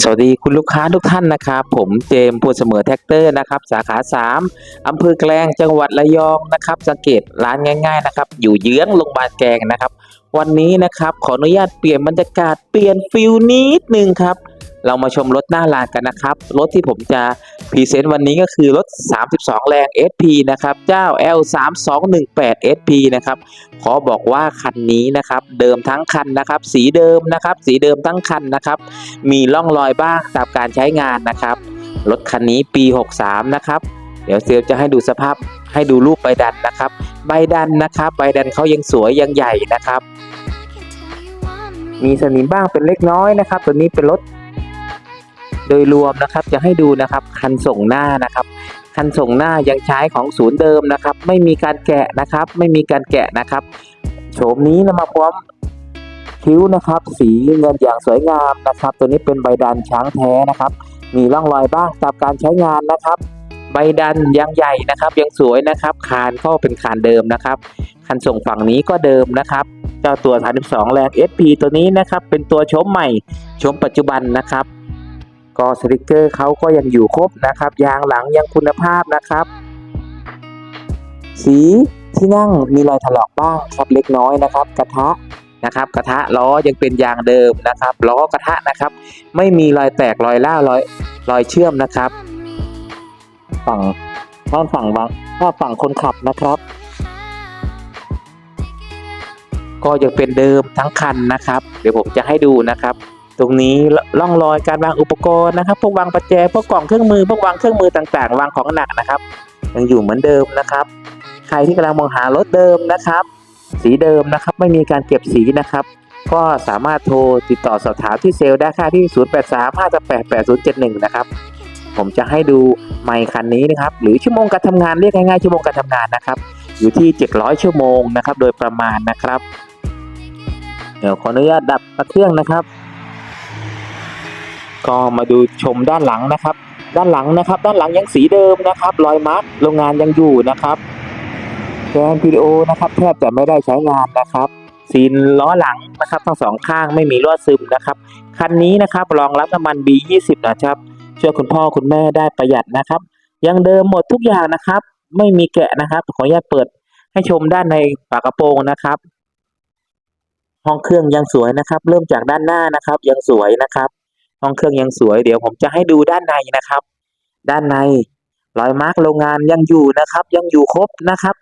สวัสดีคุณลูกค้าทุกท่านนะครับ ผมเจมพูดเสมอแท็กเตอร์นะครับ สาขา 3อำเภอแกลงจังหวัดระยองนะครับ สังเกตร้านง่าย ๆ นะครับ อยู่เยื้องโรงพยาบาลแกลงนะครับ วันนี้นะครับ ขออนุญาตเปลี่ยนบรรยากาศเปลี่ยนฟิลนิดนึงครับ เรามาชมรถหน้าร้านกันนะครับ รถที่ผมจะพรีเซนต์วันนี้ก็คือรถ 32 แรง SP นะครับ เจ้า L3218 SP นะครับ ขอบอกว่าคันนี้นะครับ เดิมทั้งคันนะครับ สีเดิมนะครับ สีเดิมทั้งคันนะครับ มีร่องรอยบ้างตามการใช้งานนะครับ รถคันนี้ปี 63 นะครับ เดี๋ยวเซลลจะให้ดูสภาพให้ดูรูปใบดันนะครับ ใบดันนะครับ ใบดันเขายังสวยยังใหญ่นะครับ มีสนิมบ้างเป็นเล็กน้อยนะครับ ตัวนี้เป็นรถโดยรวมนะครับจะให้ดูนะครับคันส่งหน้านะครับ คันส่งหน้ายังใช้ของศูนย์เดิมนะครับ ไม่มีการแกะนะครับ ไม่มีการแกะนะครับโฉมนี้นะมาพร้อมคิ้วนะครับ สีเงินอย่างสวยงามนะครับ ตัวนี้เป็นใบดันช้างแท้นะครับ มีร่องรอยบ้างตามการใช้งานนะครับ ใบดันยังใหญ่นะครับ ยังสวยนะครับคานก็เป็นคานเดิมนะครับ คันส่งฝั่งนี้ก็เดิมนะครับเจ้าตัว 32 แรง SP ตัวนี้นะครับ เป็นตัวโฉมใหม่โฉมปัจจุบันนะครับ ก็สติกเกอร์เขาก็ยังอยู่ครบนะครับ ยางหลังยังคุณภาพนะครับ สีที่นั่งมีรอยถลอกบ้างครับเล็กน้อยนะครับ กระทะนะครับ กระทะล้อยังเป็นยางเดิมนะครับล้อกระทะนะครับ ไม่มีรอยแตกรอยล่ารอยรอยเชื่อมนะครับ ฝั่งด้านฝั่งบางถ้าฝั่งคนขับนะครับ ก็ยังเป็นเดิมทั้งคันนะครับ เดี๋ยวผมจะให้ดูนะครับ ตรงนี้ร่องรอยการวางอุปกรณ์นะครับ พวกวางประแจพวกกล่องเครื่องมือ พวกวางเครื่องมือต่างๆ วางของหนักนะครับ ยังอยู่เหมือนเดิมนะครับ ใครที่กำลังมองหารถเดิมนะครับ สีเดิมนะครับไม่มีการเก็บสีนะครับ ก็สามารถโทรติดต่อสอบถามที่เซลล์ได้ค่าที่ 083 588 8071 นะครับผมจะให้ดูไมค์คันนี้นะครับ หรือชั่วโมงการทำงานเรียกง่ายๆชั่วโมงการทำงานนะครับ อยู่ที่ 700 ชั่วโมงนะครับ โดยประมาณนะครับ เดี๋ยวขออนุญาตดับเครื่องนะครับ ก็มาดูชมด้านหลังนะครับ ด้านหลังนะครับ ด้านหลังยังสีเดิมนะครับ รอยมาร์กโรงงานยังอยู่นะครับแกน PDO นะครับแทบจะไม่ได้ใช้งานนะครับซีนล้อหลังนะครับทั้งสองข้างไม่มีรั่วซึมนะครับคันนี้นะครับรองรับน้ำมัน B20 นะครับช่วยคุณพ่อคุณแม่ได้ประหยัดนะครับ ยังเดิมหมดทุกอย่างนะครับ ไม่มีแกะนะครับขออนุญาตเปิดให้ชมด้านในฝากระโปรงนะครับ ห้องเครื่องยังสวยนะครับ เริ่มจากด้านหน้านะครับ ยังสวยนะครับ ห้องเครื่องยังสวยเดี๋ยวผมจะให้ดูด้านในนะครับ ด้านในรอยมาร์กโรงงานยังอยู่นะครับ ยังอยู่ครบนะครับ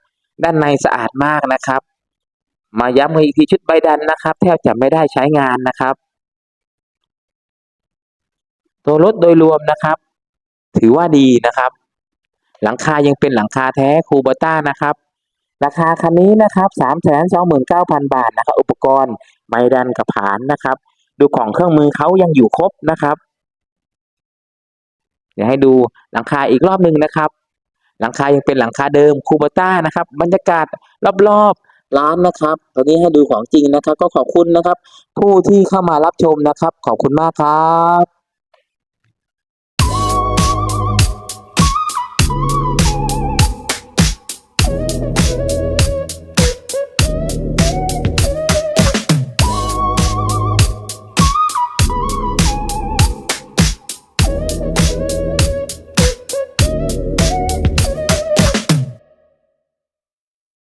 ด้านในสะอาดมากนะครับ มาย้ำอีกทีชุดใบดันนะครับ แทบจะไม่ได้ใช้งานนะครับ ตัวรถโดยรวมนะครับ ถือว่าดีนะครับ หลังคายังเป็นหลังคาแท้คูเบต้านะครับราคาคันนี้นะครับสามแสนสองหมื่นเก้าพันบาทนะครับ อุปกรณ์ใบดันกับผานนะครับ ดูของเครื่องมือเขายังอยู่ครบนะครับ เดี๋ยวให้ดูหลังคาอีกรอบหนึ่งนะครับ หลังคายังเป็นหลังคาเดิมคูเบต้านะครับ บรรยากาศรอบๆร้านนะครับ ตอนนี้ให้ดูของจริงนะครับ ก็ขอบคุณนะครับ ผู้ที่เข้ามารับชมนะครับ ขอบคุณมากครับ